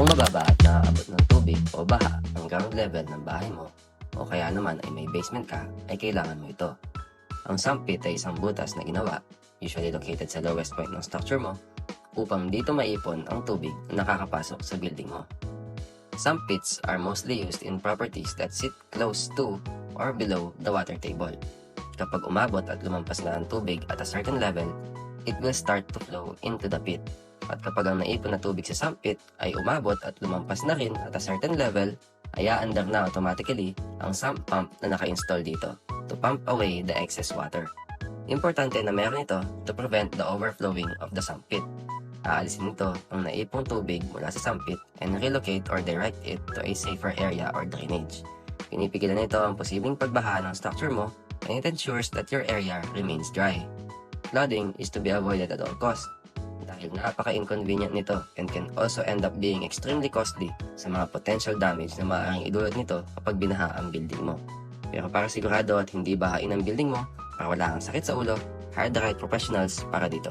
Kung mababa at naaabot ng tubig o baha ang ground level ng bahay mo, o kaya naman ay may basement ka, ay kailangan mo ito. Ang sump pit ay isang butas na ginawa, usually located sa lowest point ng structure mo, upang dito maipon ang tubig na nakakapasok sa building mo. Sump pits are mostly used in properties that sit close to or below the water table. Kapag umabot at lumampas na ang tubig at a certain level, it will start to flow into the pit. At kapag ang naipon na tubig sa sump pit ay umabot at lumampas na rin at a certain level, ay aandar na automatically ang sump pump na naka-install dito to pump away the excess water. Importante na meron ito to prevent the overflowing of the sump pit. Aalisin nito ang naipong tubig mula sa sump pit and relocate or direct it to a safer area or drainage. Pinipigilan nito ang posibleng pagbaha ng structure mo and it ensures that your area remains dry. Flooding is to be avoided at all costs dahil napaka-inconvenient nito and can also end up being extremely costly sa mga potential damage na maaaring idulot nito kapag binaha ang building mo. Pero para sigurado at hindi bahain ang building mo, para wala kang sakit sa ulo, hire the right professionals para dito.